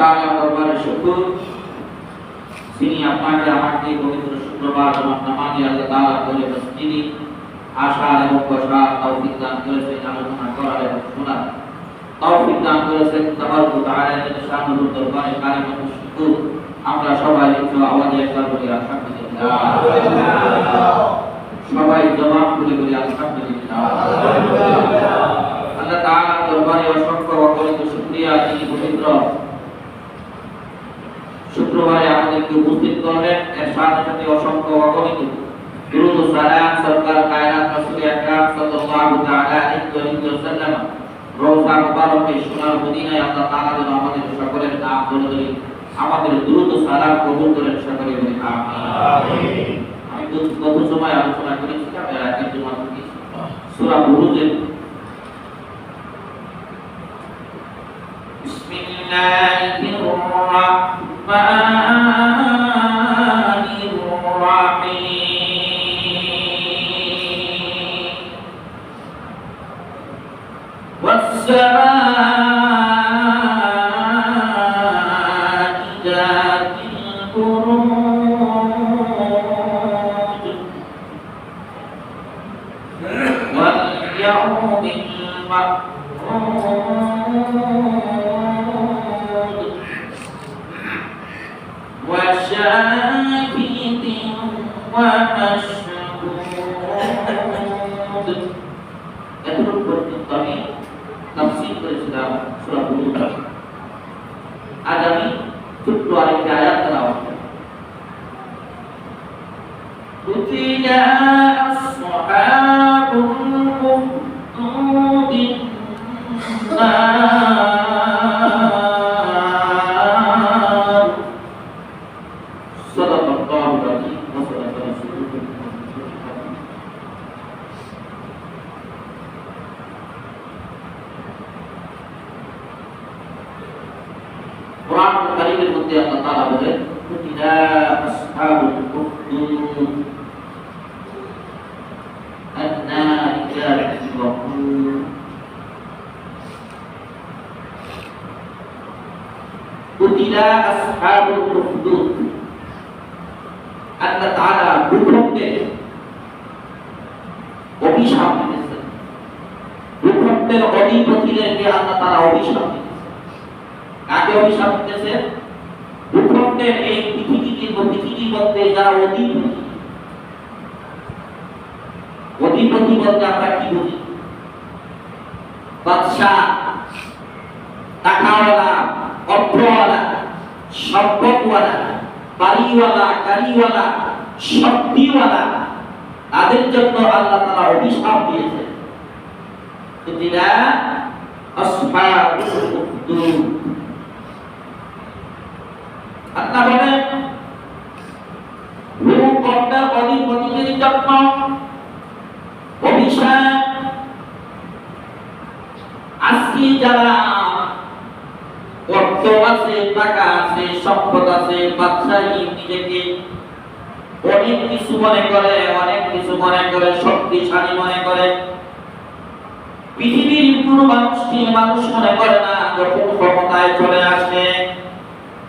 তাআলা দরবারে শুকর। আমার সবাই একটু আওয়াজে সবাই জবাব করে বলি আলহামদুলিল্লাহ আল্লাহ তাআলা দরবারে অসংখ্য অগণিত শুকরিয়া তিনি পবিত্র শুক্রবারে আমাদেরকে উপস্থিত করলেন এর সাথে সাথে অসংখ্য অগণিত দুরুদ ও সালাম সরকার কায়নাত রাসূল আকরাম সাল্লাল্লাহু তাআলা আলাইহি ওয়াসাল্লাম রওজা মুবারকে সোনার মদিনায় আল্লাহ তাআলা যেন আমাদের সকলের নাম ধরে ধরে আমাদের দুরুদ ও সালাম কবুল করেন সকলে বলি আমিন আমি তো গত সময় আলোচনা করেছিলাম এর আগের জমা থেকে সূরা বুরুজের بسم الله الرحمن tafsir dari sudah surah Al-Baqarah. Adami dua hidayat terawatnya. Buktinya asmahan মধ্যে আল্লাহ তারা বলেন আল্লাহ তারা ভূখণ্ডে অভিশাপ দিয়েছেন ভূখণ্ডের অধিপতিদেরকে আল্লাহ তারা অভিশাপ দিয়েছে কাকে অভিশাপ দিতেছে ভূখণ্ডের এই পৃথিবীর পৃথিবীর মধ্যে যারা অধিপতি অধিপতি বলতে আমরা কি বুঝি? বাদশাহ টাকাওয়ালা অর্থওয়ালা সম্পদওয়ালা, বাড়িওয়ালা, গাড়িওয়ালা, শক্তিওয়ালা, তাদের জন্য আল্লাহ তাআলা অভিশাপ দিয়েছেন। আল্লাহ বলেন ভূখণ্ডের অধিপতিদের জন্য অভিশাপ আজকে যারা অর্থ আছে, টাকা আছে, সম্পদ আছে, বাদশাহী নিজেকে অনেক কিছু মনে করে, অনেক কিছু মনে করে, শক্তিশালী মনে করে। পৃথিবীর কোনো মানুষকে মানুষ মনে করে না, যখন ক্ষমতায় চলে আসে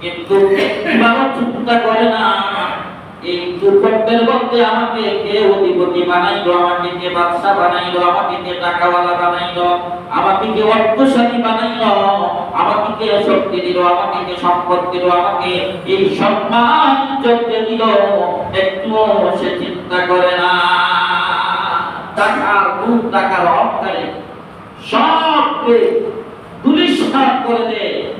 কিন্তু একটিবারও চিন্তা করে না। এই দুর্গতের মধ্যে আমাকে কে অধিপতি বানাইলো, আমাকে কে বাদশা বানাইলো, আমাকে কে টাকাওয়ালা বানাইলো, আমাকে কে অর্থশালী বানাইলো, আমাকে কে শক্তি দিল, আমাকে কে সম্পদ দিল, আমাকে এই সম্মান ইজ্জত দিল, একটুও সে চিন্তা করে না। টাকার গুণ, টাকার অহংকারে সবকে দুলিশাত করে দে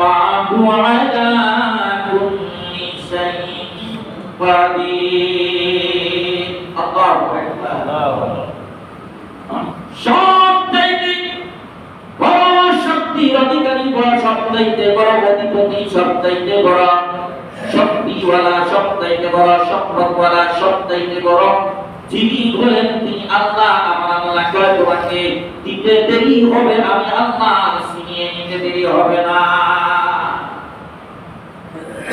والله على كل شيء قدير الله أكبر সব চাইতে বড় শক্তির অধিকারী বড় সব চাইতে বড় অধিপতি সব চাইতে বড় শক্তিওয়ালা সব চাইতে বড় সম্পদওয়ালা সব চাইতে বড় যিনি হলেন তিনি আল্লাহ আমার আল্লাহ কয় তোমাকে দিতে দেরি হবে আমি আল্লাহ ছিনিয়ে নিতে দেরি হবে না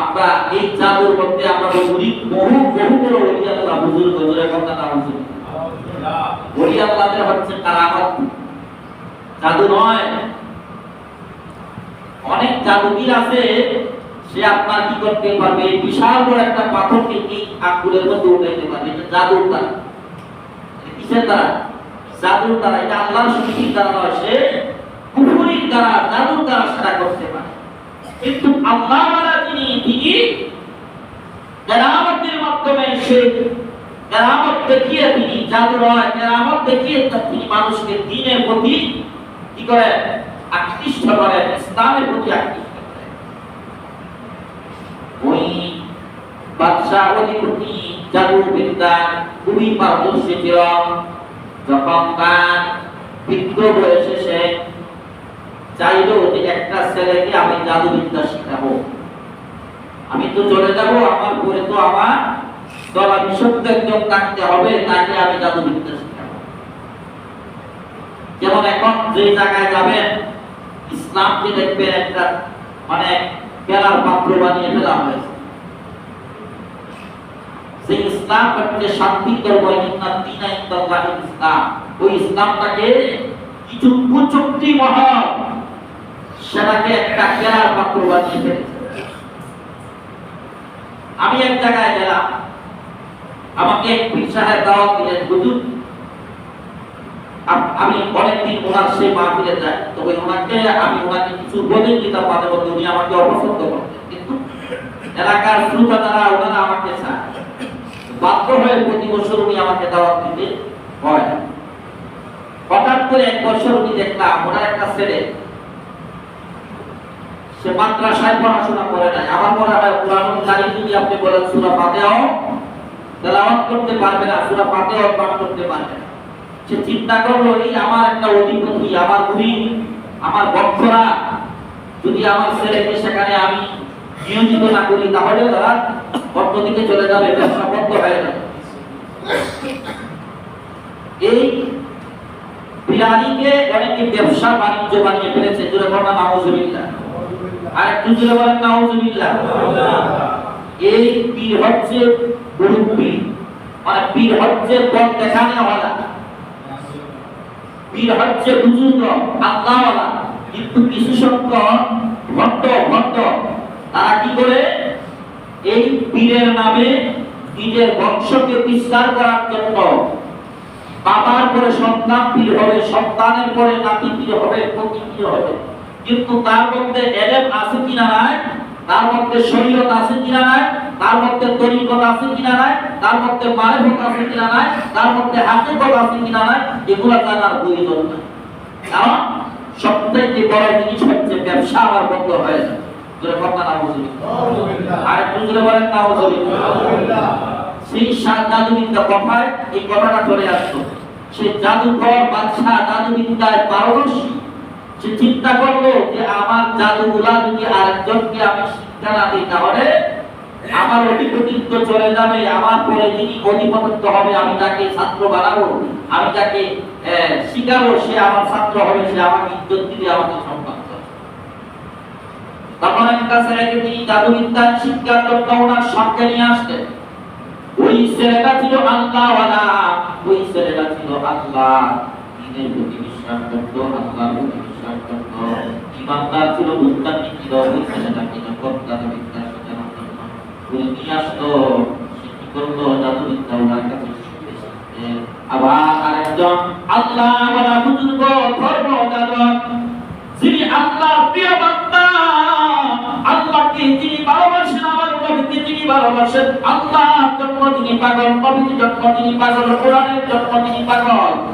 আমরা এই জাদুর মধ্যে আমরা বুঝি বহু বহু বড় ওলি আল্লাহ বুজুর গজুরের কথা না বুঝি ওলি আল্লাহদের হচ্ছে কারামত জাদু নয়। অনেক জাদুবির আছে, সে আপনার কি করতে পারবে? বিশাল বড় একটা পাথরকে কি আঙ্গুলের মধ্যে উঠাইতে পারবে? এটা জাদুর দ্বারা। কিসের দ্বারা? জাদুর দ্বারা। এটা আল্লাহর শক্তির দ্বারা নয়, সে কুফুরির দ্বারা, জাদুর দ্বারা সেটা করতে কিন্তু আল্লাহ যিনি তিনি কেরামতের মাধ্যমে সে কেরামত দেখিয়ে তিনি জাদু নয় কেরামত দেখিয়ে তিনি মানুষকে দিনের প্রতি কি করে আকৃষ্ট করেন ইসলামের প্রতি আকৃষ্ট করেন ওই বাদশাহ অধিপতি জাদু বিদ্যা খুবই পারদর্শী ছিল। যখন তার বৃদ্ধ সে চাইলো যে একটা ছেলেকে আমি জাদু বিদ্যা শিখাবো। আমি তো চলে যাব, আমার পরে তো আমার দলা বিশুদ্ধ একজন থাকতে হবে, তাকে আমি জাদু বিদ্যা শিখাবো। যেমন এখন যে জায়গায় যাবেন ইসলামকে দেখবেন একটা মানে খেলার পাত্র বানিয়ে ফেলা হয়েছে। সেই ইসলাম হচ্ছে শান্তি ধর্ম ইসলাম। ওই ইসলামটাকে কিছু কুচুক্তি মহল সেটাকে একটা খেলার পাত্র বানিয়ে আমি এক জায়গায় গেলাম। আমাকে পীর সাহেব দাওয়াত দিলেন, হুজুর আমি অনেকদিন ওনার সেই মাহফিলে যাই। তবে ওনাকে আমি ওনাকে কিছু বলে দিতাম মাঝে মধ্যে উনি আমাকে অপছন্দ করতেন কিন্তু এলাকার শ্রোতা যারা ওনারা আমাকে চায়। বাধ্য হয়ে প্রতি বছর উনি আমাকে দাওয়াত দিতে হয়। হঠাৎ করে এক বছর উনি দেখলাম, ওনার একটা ছেলে সে মাদ্রাসায় পড়াশোনা করে নাই। আমার মনে হয় কোরআন কারি যদি আপনি বলেন সূরা ফাতিহাও তেলাওয়াত করতে পারবে না, সূরা ফাতিহাও পাঠ করতে পারবে না। সে চিন্তা করল, এই আমার একটা অধিপতি, আমার মুড়ি আমার ভক্তরা যদি আমার ছেলেকে সেখানে আমি নিয়োজিত না করি, তাহলে তারা অন্যদিকে চলে যাবে, ব্যবসা বন্ধ হয়ে যাবে। এই বিরানিকে অনেকে ব্যবসা বাণিজ্য বানিয়ে ফেলেছে জোরে বলা নাউজুবিল্লাহ। আর একটু বলেন, নাউজুবিল্লাহ। এই পীর হচ্ছে মুরব্বী মানে পীর হচ্ছে পথ দেখানে ওয়ালা পীর হচ্ছে বুজুর্গ, আল্লাহওয়ালা। কিন্তু কিছু সংখ্যক ভক্ত ভক্ত, তারা কি করে? এই পীরের নামে নিজের বংশকে বিস্তার করার জন্য বাবার পরে সন্তান পীর হবে, সন্তানের পরে নাতি পীর হবে, পতি পীর হবে। কিন্তু তার মধ্যে এলেম আছে কিনা নাই? তার মধ্যে শরীয়ত আছে কিনা নাই? তার মধ্যে তরিকত আছে কিনা নাই? তার মধ্যে মারেফত আছে কিনা নাই? তার মধ্যে হাকিকত আছে কিনা নাই? এগুলা জানার প্রয়োজন নাই। কারণ সবথেকে বড় জিনিস হচ্ছে ব্যবসা আমার বন্ধ হয়ে যায়। জোরে কথা না বুঝলি আর একটু জোরে বলেন না বুঝলি সেই সাত জাদুবিদ্যা কথায় এই কথাটা চলে আসতো সে জাদুঘর বাদশাহ জাদুবিদ্যায় পারদর্শী। সে চিন্তা করল যে আমার জাদুগুলা যদি আরেকজনকে আমি শিক্ষা না দিই তাহলে আমার অধিপতিত্ব চলে যাবে, আমার পরে যিনি অধিপতিত্ব হবে, আমি তাকে ছাত্র বানাবো, আমি তাকে শিখাবো, সে আমার ছাত্র হবে, সে আমাকে ইজ্জত দিবে, আমাকে সম্মান তখন তিনি সঙ্গে নিয়ে আসতেন ওই ছেলেটা ছিল আল্লাহওয়ালা, ওই ছেলেটা ছিল আল্লাহ, দিনের শেখানোর জন্য আল্লাহর ভালোবাসেন, আমার নবীকে যিনি ভালোবাসেন, আল্লাহর জন্য তিনি পাগল, নবীর জন্য তিনি পাগল, কোরআনের জন্য তিনি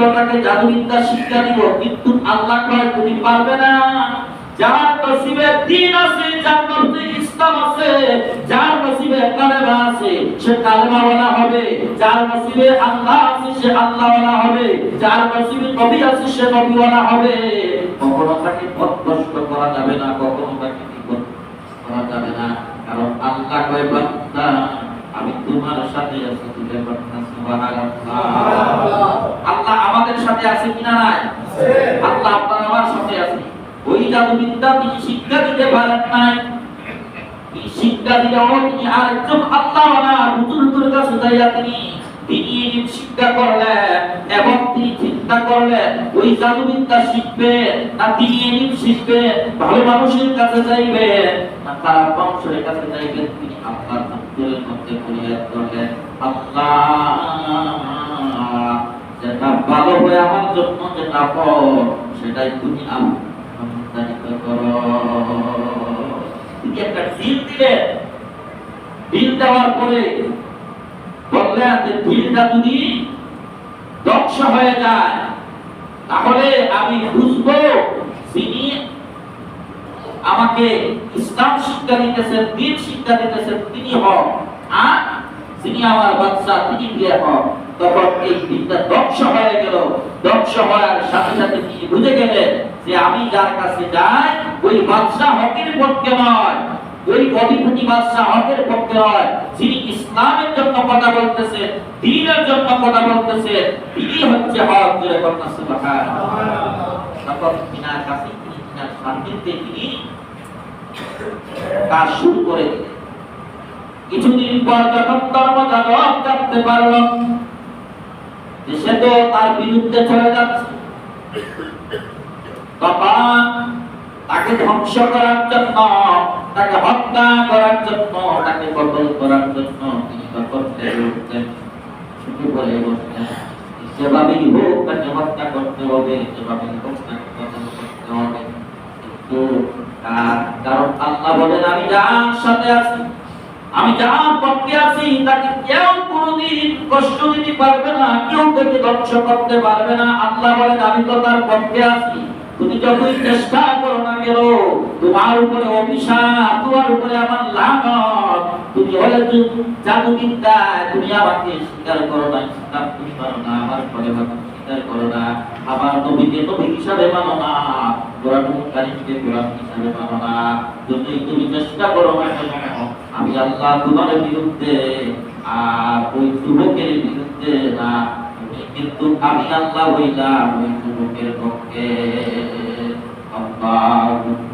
ধর্মযাজক যে ছিল জাদুবিদ্যা শিক্ষা দিব কিন্তু আল্লাহ কয় তুমি পারবে না। যার নসিবে দিন আছে যার নসিবে ইসলাম আছে যার নসিবে কালেমা আছে সে কালেমাওয়ালা হবে। যার নসিবে আল্লাহ আছে সে আল্লাহওয়ালা হবে। যার নসিবে নবী আছে সে নবীওয়ালা হবে। কখনো তাকে পথভ্রষ্ট করা যাবে না কখনো তাকে বিপদ করা যাবে না। কারণ আল্লাহ কয় বান্দা আমি তোমার সাথে আছি তুমি বান্দা সুবহানাল্লাহ। সাথে আছে কিনা নাই? আল্লাহ আপনার আমার সাথে আছে। ওই জাদুবিদ্যা তিনি শিক্ষা দিতে পারেন নাই। এই শিক্ষা দিলেও তিনি আরেকজন আল্লাহওয়ালা হুজুরের কাছে যাইয়া তিনি তিনি শিক্ষা করলেন এবং তিনি চিন্তা করলেন ওই জাদুবিদ্যা শিখবে না তিনি শিখবে? ভালো মানুষের কাছে যাইবে না খারাপ মানুষের কাছে যাইবেন তিনি অন্তরের মধ্যে ফরিয়াদ করলেন। আল্লাহ! যেটা ভালো আমার জন্য, যেটা পর সেটাই তুমি একটা ডিল দিলেন ডিল দেওয়ার পরে বললেন যে ডিলটা যদি হয়ে যায়, তাহলে আমি বুঝব তিনি আমাকে ইসলাম শিক্ষা দিতেছেন, দিন শিক্ষা দিতেছেন, তিনি হন। আর যিনি আমার বাচ্চা তিনি বিয়ে হন তখন এই দিনটা ধ্বংস হয়ে গেল। ধ্বংস হওয়ার সাথে সাথে তিনি বুঝে গেলেন যে আমি যার কাছে যাই, ওই বাদশা হকের পক্ষে নয়। ওই অধিপতি বাদশা হকের পক্ষে নয়। যিনি ইসলামের জন্য কথা বলতেছে, দিনের জন্য কথা বলতেছে, তিনি হচ্ছে হক কথা তখন তিনার কাছে, তিনি তিনার সান্নিধ্যে তিনি শুরু করে দিলেন। কিছুদিন পর যখন ধর্মযাজক জানতে পারল সে তো তার বিরুদ্ধে চলে যাচ্ছে, তখন তাকে ধ্বংস করার জন্য, তাকে হত্যা করার জন্য, তাকে কতল করার জন্য তিনি উঠলেন বলে বসলেন যেভাবেই হোক তাকে হত্যা করতে হবে, যেভাবেই হোক তাকে কতল করতে হবে। কিন্তু কারণ আল্লাহ বলেন, আমি যার সাথে আছি আমি যার পক্ষে আছি, তাকে কেউ কোনোদিন কষ্ট দিতে পারবে না, কেউ তাকে ধ্বংস করতে পারবে না। আল্লাহ বলেন, আমি তো তার পক্ষে আছি। তুমি যতই চেষ্টা করো না কেন, তোমার উপরে অভিশাপ, তোমার উপরে আমার তুমি হলে তুমি আমাকে স্বীকার করো না ইসলাম তুমি মানো না, আমার ভাবে স্বীকার করো না। আমার নবীকে নবী হিসাবে মানো না হিসাবে মানো না। তুমি চেষ্টা করো না আমি আল্লাহ তোমার বিরুদ্ধে আর ওই যুবকের বিরুদ্ধে না। কিন্তু আমি আল্লাহ হইলাম ওই যুবকের পক্ষে। আল্লাহ